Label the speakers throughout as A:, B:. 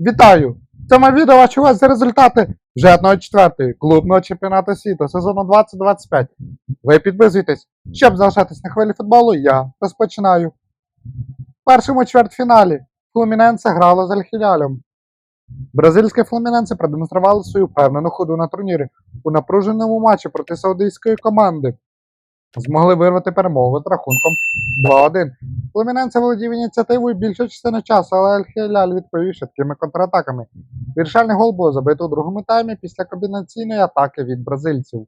A: Вітаю! В цьому відео бачу вас за результати вже 1-4 клубного чемпіонату світу сезону 2025. Ви підписуйтесь, щоб залишатись на хвилі футболу, я розпочинаю. В першому чвертьфіналі Флуміненце грало з Альхілялем. Бразильське Флуміненце продемонструвало свою впевнену ходу на турнірі у напруженому матчі проти саудійської команди. Змогли вирвати перемогу з рахунком 2-1. Флуміненце володів ініціативою більшу частину часу, але Аль-Хіляль відповів швидкими контратаками. Вирішальний гол було забито у другому таймі після комбінаційної атаки від бразильців.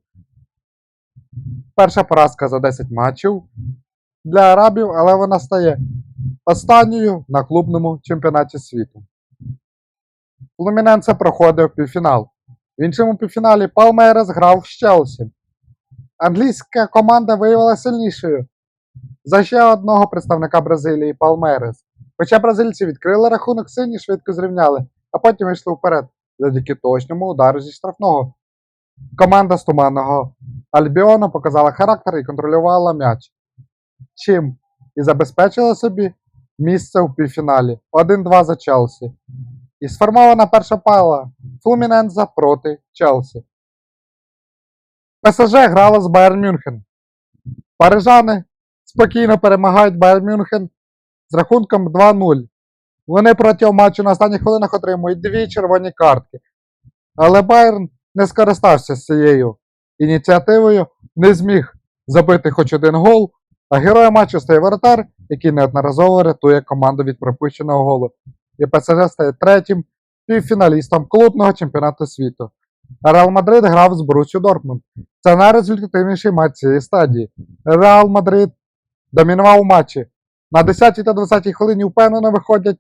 A: Перша поразка за 10 матчів для арабів, але вона стає останньою на клубному чемпіонаті світу. Флуміненце проходив півфінал. В іншому півфіналі Палмерес грав з Челсі. Англійська команда виявилася сильнішою за ще одного представника Бразилії Палмерес. Хоча бразильці відкрили рахунок, сині швидко зрівняли, а потім йшли вперед завдяки точному удару зі штрафного. Команда з туманного Альбіону показала характер і контролювала м'яч. Чим і забезпечила собі місце у півфіналі 1-2 за Челсі. І сформована перша пала Флуміненза проти Челсі. ПСЖ грала з Байер Мюнхен. Парижани спокійно перемагають Байер Мюнхен з рахунком 2-0. Вони протягом матчу на останніх хвилинах отримують дві червоні картки. Але Байерн не скористався з цією ініціативою, не зміг забити хоч один гол, а героєм матчу стає воротар, який неодноразово рятує команду від пропущеного голу. І ПСЖ стає третім півфіналістом клубного чемпіонату світу. Реал Мадрид грав з Борусю Дортмунд. Це найрезультативніший матч цієї стадії. Реал Мадрид домінував у матчі. На 10 та 20 хвилині впевнено виходять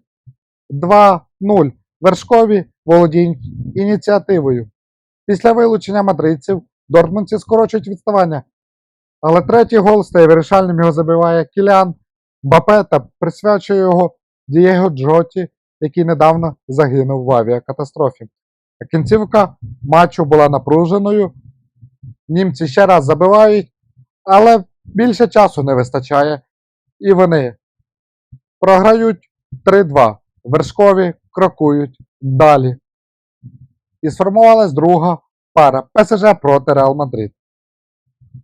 A: 2-0. Вершкові володіють ініціативою. Після вилучення мадридців Дортмундці скорочують відставання. Але третій гол стає вирішальним, його забиває Кілян Бапе та присвячує його Дієго Джоті, який недавно загинув в авіакатастрофі. Кінцівка матчу була напруженою. Німці ще раз забивають, але більше часу не вистачає. І вони програють 3-2. Вершкові крокують далі. І сформувалась друга пара ПСЖ проти Реал Мадрид.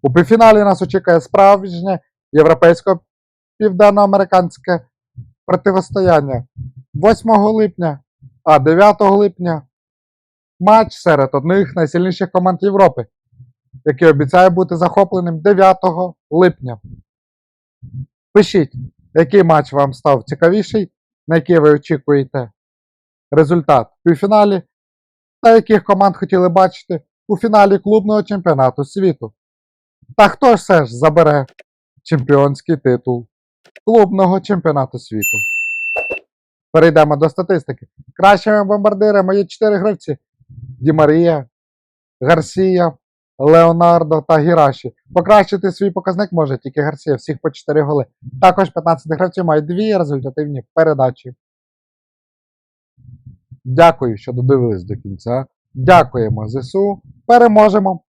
A: У півфіналі нас очікує справжнє європейсько-південноамериканське противостояння 8 липня, а 9 липня матч серед одних найсильніших команд Європи, який обіцяє бути захопленим 9 липня. Пишіть, який матч вам став цікавіший, на який ви очікуєте результат в півфіналі, та яких команд хотіли бачити у фіналі клубного чемпіонату світу. Та хто ж все ж забере чемпіонський титул клубного чемпіонату світу? Перейдемо до статистики. Кращими бомбардирами є 4 гравці: Ді Марія, Гарсія, Леонардо та Гіраші. Покращити свій показник може тільки Гарсія, всіх по 4 голи. Також 15 гравців мають дві результативні передачі. Дякую, що додивились до кінця. Дякуємо ЗСУ. Переможемо!